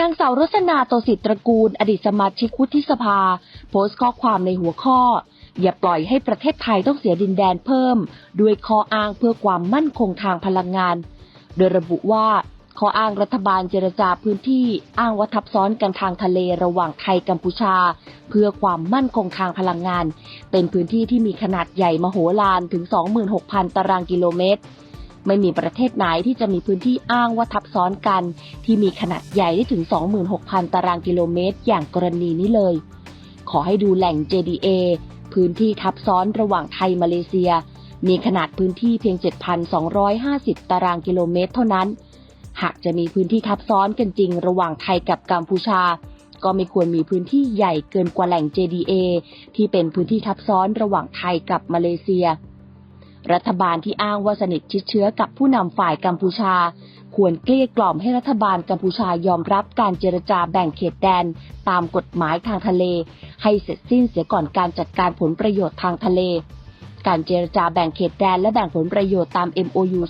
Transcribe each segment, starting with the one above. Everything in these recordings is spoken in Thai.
นางสาวรสนาโตสิทธิ์ตระกูล อดีตสมาชิกวุฒิสภา โพสต์ข้อความในหัวข้อ อย่าปล่อยให้ประเทศไทยต้องเสียดินแดนเพิ่ม ด้วยข้ออ้างเพื่อความมั่นคงทางพลังงาน โดยระบุว่าข้ออ้างรัฐบาลเจรจาพื้นที่อ้างว่าทับซ้อนกันทางทะเลระหว่างไทยกัมพูชา เพื่อความมั่นคงทางพลังงาน เป็นพื้นที่ที่มีขนาดใหญ่มโหฬารถึง 26,000 ตารางกิโลเมตร ไม่มีประเทศไหนที่จะมีพื้นที่อ้างว่าทับซ้อนกัน ที่มีขนาดใหญ่ได้ถึง 26,000 ตารางกิโลเมตร อย่างกรณีนี้เลย ขอให้ดูแหล่ง JDA พื้นที่ทับซ้อนระหว่างไทยมาเลเซีย มีขนาดพื้นที่เพียง 7,250 ตารางกิโลเมตร เท่านั้น หากจะมีพื้นที่ทับซ้อนกันจริง ระหว่างไทยกับกัมพูชา ก็ไม่ควรมีพื้นที่ใหญ่เกินกว่าแหล่ง JDA ที่เป็นพื้นที่ทับซ้อนระหว่างไทยกับมาเลเซีย รัฐบาลที่อ้างว่าสนิทชิดเชื้อกับผู้นำฝ่ายกัมพูชา ควรเกลี้ยกล่อมให้รัฐบาลกัมพูชายอมรับการเจรจาแบ่งเขตแดน ตามกฎหมายทางทะเล ให้เสร็จสิ้นเสียก่อนการจัดการผลประโยชน์ทางทะเล การเจรจาแบ่งเขตแดนและแบ่งผลประโยชน์ตาม MOU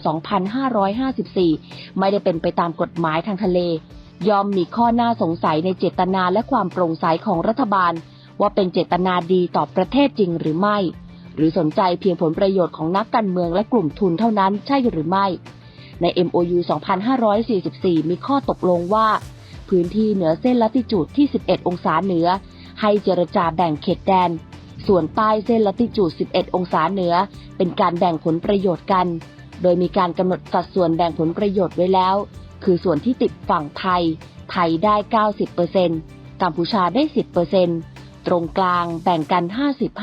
2554 ไม่ได้เป็นไปตามกฎหมายทางทะเล ยอมมีข้อน่าสงสัยในเจตนาและความโปร่งใสของรัฐบาล ว่าเป็นเจตนาดีต่อประเทศจริงหรือไม่ หรือสนใจเพียงผลประโยชน์ของนักการเมืองและกลุ่มทุนเท่านั้นใช่หรือไม่ ใน MOU 2544 มีข้อตกลงว่า พื้นที่เหนือเส้นลัติจูดที่ 11 องศาเหนือ ให้เจรจาแบ่งเขตแดน ส่วนใต้เส้นลัติจูด 11 องศาเหนือ เป็นการแบ่งผลประโยชน์กัน โดยมีการกำหนดสัดส่วนแบ่งผลประโยชน์ไว้แล้ว คือส่วนที่ติดฝั่งไทย ไทยได้ 90%กัมพูชาได้ 10%ตรงกลางแบ่งกัน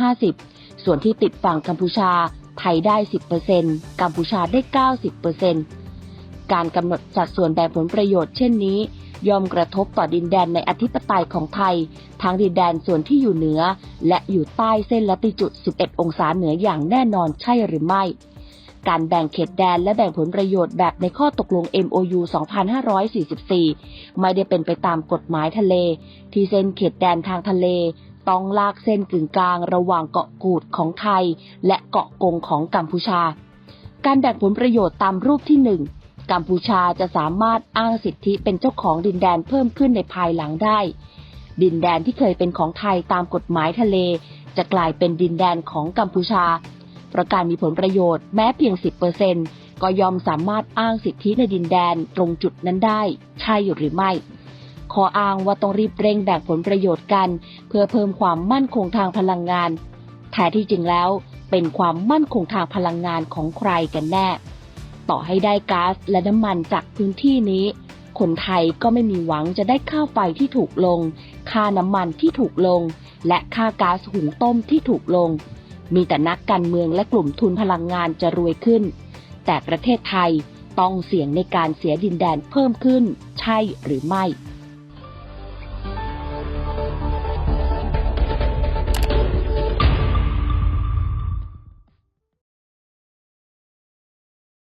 50-50 ส่วนที่ติดฝั่งกัมพูชา ไทยได้ 10%กัมพูชาได้ 90%การกำหนดสัดส่วนแบ่งผลประโยชน์เช่นนี้ย่อมกระทบต่อดินแดนในอธิปไตยของไทย ทั้งดินแดนส่วนที่อยู่เหนือ และอยู่ใต้เส้นลัติจุด 11 องศาเหนืออย่างแน่นอนใช่หรือไม่ การแบ่งเขตแดนและแบ่งผลประโยชน์แบบในข้อตกลง MOU 2544 ไม่ได้เป็นไปตามกฎหมายทะเล ที่เส้นเขตแดนทางทะเล ต้องลากเส้นกึ่งกลางระหว่างเกาะกูดของไทย และเกาะกงของกัมพูชา การแบ่งผลประโยชน์ตามรูปที่หนึ่งกัมพูชาจะสามารถอ้างสิทธิเป็นเจ้าของดินแดนเพิ่มขึ้นในภายหลังได้ ดินแดนที่เคยเป็นของไทยตามกฎหมายทะเล จะกลายเป็นดินแดนของกัมพูชา ประการมีผลประโยชน์แม้เพียง 10%ก็ยอมสามารถอ้างสิทธิในดินแดนตรงจุดนั้นได้ ใช่หรือไม่ ขออ้างว่าต้องรีบเร่งแบ่งผลประโยชน์กัน เพื่อเพิ่มความมั่นคงทางพลังงานแท้ที่จริงแล้วเป็นความมั่นคงทางพลังงานของใครกันแน่ ต่อให้ได้ก๊าซและน้ำมันจากพื้นที่นี้ คนไทยก็ไม่มีหวังจะได้ค่าไฟที่ถูกลง ค่าน้ำมันที่ถูกลง และค่าก๊าซหุงต้มที่ถูกลง มีแต่นักการเมืองและกลุ่มทุนพลังงานจะรวยขึ้น แต่ประเทศไทยต้องเสี่ยงในการเสียดินแดนเพิ่มขึ้น ใช่หรือไม่